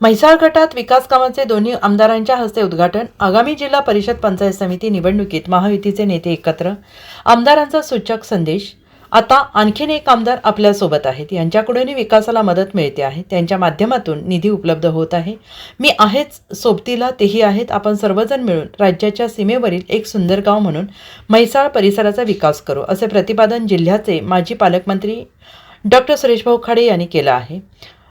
म्हैसाळ गटात विकास कामाचे दोन्ही आमदारांच्या हस्ते उद्घाटन. आगामी जिल्हा परिषद पंचायत समिती निवडणुकीत महायुतीचे नेते एकत्र. आमदारांचा सूचक संदेश. आता आणखीन एक आमदार आपल्यासोबत आहेत. यांच्याकडूनही विकासाला मदत मिळते आहे. त्यांच्या माध्यमातून निधी उपलब्ध होत आहे. मी आहेच सोबतीला तेही आहेत. आपण सर्वजण मिळून राज्याच्या सीमेवरील एक सुंदर गाव म्हणून म्हैसाळ परिसराचा विकास करू असे प्रतिपादन जिल्ह्याचे माजी पालकमंत्री डॉक्टर सुरेशभाऊ खाडे यांनी केलं आहे.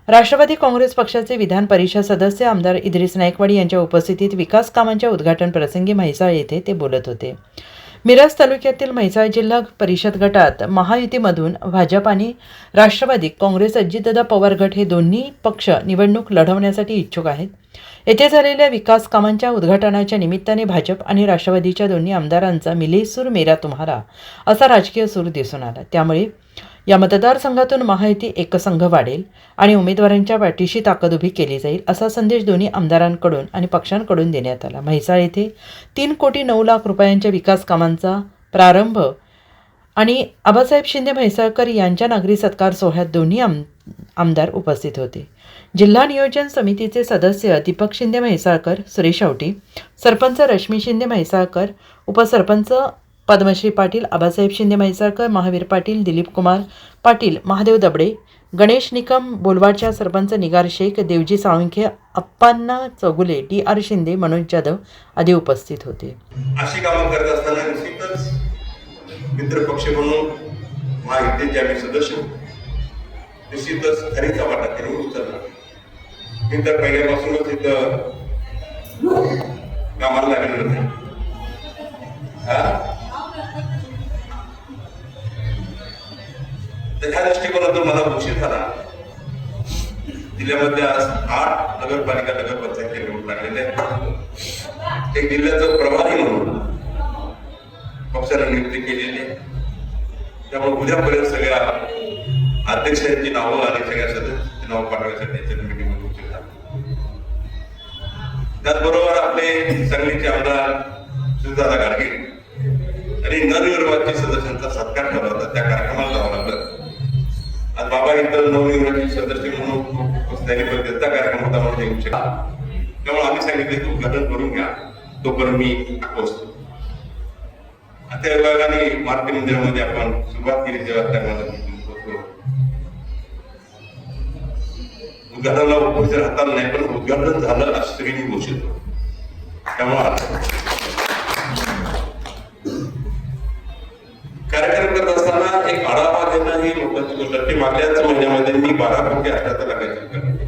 राष्ट्रवादी काँग्रेस पक्षाचे विधान परिषद सदस्य आमदार इद्रिस नायकवाडी यांच्या उपस्थितीत विकास कामांच्या उद्घाटन प्रसंगी म्हैसाळ येथे ते बोलत होते. मिरज तालुक्यातील म्हैसाळ जिल्हा परिषद गटात महायुतीमधून भाजप आणि राष्ट्रवादी काँग्रेस अजितदादा पवार गट हे दोन्ही पक्ष निवडणूक लढवण्यासाठी इच्छुक आहेत. येथे झालेल्या विकास कामांच्या उद्घाटनाच्या निमित्ताने भाजप आणि राष्ट्रवादीच्या दोन्ही आमदारांचा मिले सूर मेरा तुम्हारा असा राजकीय सूर दिसून आला. त्यामुळे या मतदारसंघातून महायुती एकसंघ वाढेल आणि उमेदवारांच्या पाठीशी ताकद उभी केली जाईल असा संदेश दोन्ही आमदारांकडून आणि पक्षांकडून देण्यात आला. म्हैसाळ येथे तीन कोटी नऊ लाख रुपयांच्या विकास कामांचा प्रारंभ आणि आबासाहेब शिंदे म्हैसाळकर यांच्या नागरी सत्कार सोहळ्यात दोन्ही आम आमदार उपस्थित होते. जिल्हा नियोजन समितीचे सदस्य दीपक शिंदे म्हैसाळकर सुरेश आवटी सरपंच रश्मी शिंदे म्हैसाळकर उपसरपंच पद्मश्री पाटील आबासाहेब शिंदे म्हैसाळकर महावीर पाटील दिलीप कुमार पाटील महादेव दबडे गणेश निकम बोलवाडच्या सरपंच निगार शेख देवजी साळुंखे अप्पांना चौगुले टी आर शिंदे मनोज जाधव आदी उपस्थित होते. अशी कामं करत असताना निश्चितच मित्र पक्ष म्हणून महायुतीचे आम्ही सदस्य निश्चितच खरीचा वाटा त्यांनी उचलला. मी तर पहिल्यापासूनच इथं कामाला लागलेलं नाही जिल्ह्यामध्ये आज आठ नगरपालिका नगरपंचायत निवडून लागलेले आहेत. एक जिल्ह्याचं प्रभारी म्हणून पक्षाने नियुक्ती केलेली आहे. त्यामुळे उद्यापर्यंत सगळ्या अध्यक्षांची नावं आणि सगळ्या सदस्यांची नावं पाठवण्यासाठी त्याच्या मीटिंग त्याचबरोबर आपले सांगलीचे आमदार सुजाता गाडगे आणि नवनिर्वाचित सदस्यांचा सत्कार ठेवला त्या कार्यक्रमाला जावं लागलं आज बाबा इथं नवनिर्वाचित सदस्य म्हणून त्यांचा कार्यक्रम होता म्हणून येऊ शकला त्यामुळे आम्ही सांगितले की उद्घाटन करून घ्या. तोपर्यंत मी पोहोचतो. आता विभागाने मारुती मंदिरामध्ये आपण सुरुवात केली तेव्हा त्या उद्घाटनाला उपस्थित राहताना नाही पण उद्घाटन झालं असं घोषित त्यामुळे कार्यक्रम करत असताना एक आढावा घेणं ही लोकांची गोष्ट आहे. मागल्याच महिन्यामध्ये मी बारा कोटी अठ्याहत्तर लाखाची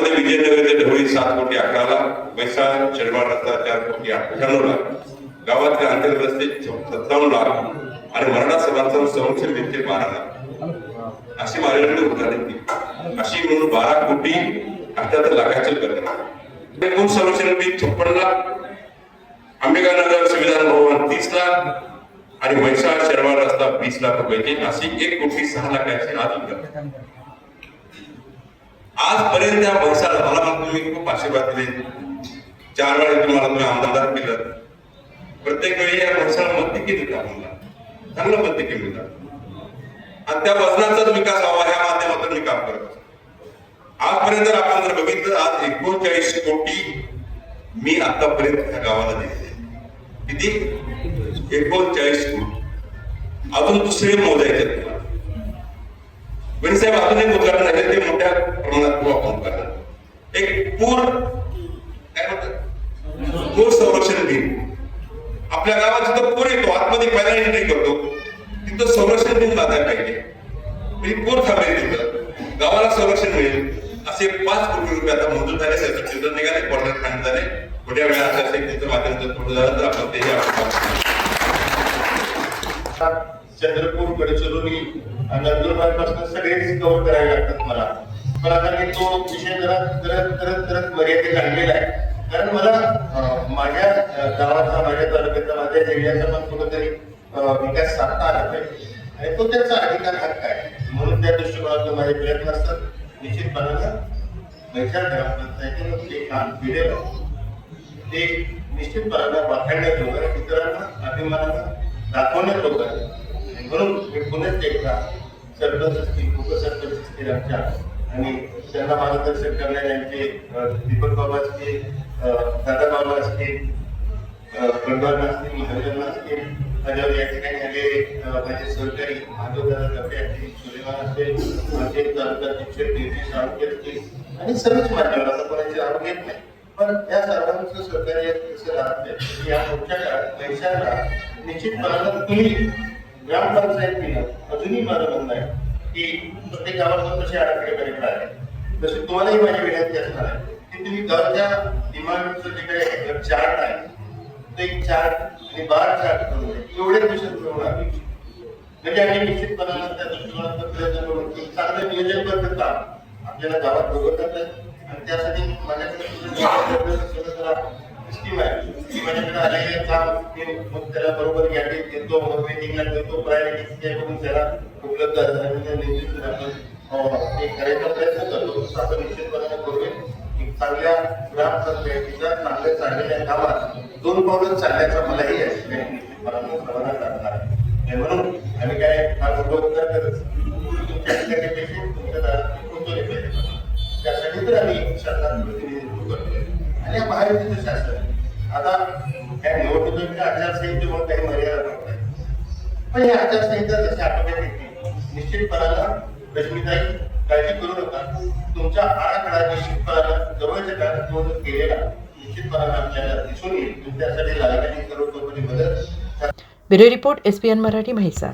त्यामध्ये विजयनगर ते ढवळी सात कोटी अकरा लाख म्हैसाळ शनिवार रस्ता चार कोटी अठ्ठ्याण्णव लाख गावातले अंतर रस्ते सत्तावन्न लाख आणि मराठा सभांचा संरक्षण भिंती बारा लाख अशी माझ्याकडे उदाहरण दिली अशी म्हणून बारा कोटी अठ्याहत्तर लाखाचे रक्कम एकूण संरक्षण भिंत छप्पन्न लाख अंबिकानगर संविधान भवन तीस लाख आणि म्हैसाळ शर्मा रस्ता वीस लाख रुपयाचे अशी एक कोटी सहा लाखाची आज उद्घाटन आजपर्यंत त्या भविष्याला मला मग तुम्ही खूप आशीर्वाद दिले. चार वेळा तुम्हाला तुम्ही आमदार केलं. प्रत्येक वेळी या भविष्याला मत केली आम्हाला चांगलं मत केली होता आणि त्या वजनाचाच विकास व्हावा ह्या माध्यमातून मी काम करत आजपर्यंत जर आपण जर बघितलं आज एकोणचाळीस कोटी मी आतापर्यंत ह्या गावाला दिले किती? एकोणचाळीस कोटी. अजून दुसरे मोजायचे आहेत. साहेब अजून एक उदाहरण आहे ते मोठ्या प्रमाणात आपण एक पूर काय म्हणतात? पूर संरक्षण दिन. आपल्या गावात जिथं पूर येतो आतमध्ये पहिला एंट्री करतो तिथं संरक्षण दिन बांधायला पाहिजे. म्हणजे पूर थांबेल तिथं. गावाला संरक्षण मिळेल. असे पाच कोटी रुपये आता मंजूर झाले त्याचं चित्र निघाले क्वार्टर फाईन झाले. थोड्या वेळा असं असेल त्याचं माध्यमातून थोडं झालं तर आपण ते चंद्रपूर गडचिरोली आणि नंदुरबारपासून सगळेच कव्हर करायला लागतात मला. पण आता मी तो विषय जरा करत करत करत मर्यादित आणलेला आहे. कारण मला माझ्या गावाचा माझ्या तालुक्याचा माझ्या जिल्ह्याचा पण कुठेतरी विकास साधता आला पाहिजे. आणि तो त्याचा अधिकार हक्क आहे. म्हणून त्या दृष्टिकोनातून माझे प्रयत्न असतात. निश्चितपणानं मैत्र्या ग्रामपंचायतीनं जे काम केलेलं ते निश्चितपणानं वाखाणण्याजोगं आहे, इतरांना अभिमानानं दाखवण्यात आहे. म्हणून मी पुन्हा एकदा सरपंच असतील उपसरपंच असतील आमच्या आणि त्यांना मार्गदर्शन करणारे यांचे दीपक बाबा असतील दादा बाबा असतील गणवान असतील महाजन असतील माझ्यावर या ठिकाणी आले माझे सहकारी माधवदादा दबे असतील सुलेमान असेल माझे तालुका अध्यक्ष देवजी साळुंके असतील आणि सर्वच मान्यवर. आता कोणाचे नाव घेत नाही. पण या सर्वांचं सहकार्य कसं राहत या पुढच्या काळात पैशाला निश्चितपणानं तुम्ही ग्रामपंचायतीनं अजूनही मला म्हणणं आहे की प्रत्येक गावात तसे आराखडे तुम्हालाही माझी विनंती असणार आहे. की तुम्ही घरच्या डिमांडचं जे काही चार्ट आहे ते चार्ट आणि बार चार्ट करून द्या. एवढे दिवसात आम्ही म्हणजे आम्ही निश्चितपणानं त्या दृष्टिकोनातून प्रयत्न करून की चांगलं नियोजनबद्ध काम. आपल्याला गावात बघत जातं. आणि त्यासाठी माझ्याकडे सिस्टीम आहे. की माझ्याकडे आलेले काम. मी मग त्याला बरोबर यादीत देतो मग मीटिंगला देतो. प्रायोरिटी बघून त्याला उपलब्ध असणारे म्हणजे निश्चित आपण अं, ते करायचा प्रयत्न करतो तसं आपण निश्चितपणाने करूया की चांगल्या ग्रामपंचायतीच्या चांगल्या चाललेल्या कामात दोन पावलं चालल्याचा मलाही या ठिकाणी निश्चितपणाने समाधान आहे. म्हणून आम्ही काय फार मोठा उपकार करत त्यासाठी तर आम्ही शासनात प्रतिनिधित्व करतोय. आणि या महायुतीचं शासन आता या निवडणुकीच्या आचारसंहितेमुळे काही मर्यादा नव्हत्या. पण ही आचारसंहिता जशी आटोक्यात येते निश्चितपणाला रश्मीताई काळजी करू नका. तुमच्या आराखडा निश्चितपणानं जवळच्या काळात निवडणूक केलेला निश्चितपणानं आपल्याला दिसून येईल. त्यासाठी लागणारी सर्वतोपरी मदत. Bureau report SPN Marathi म्हैसा.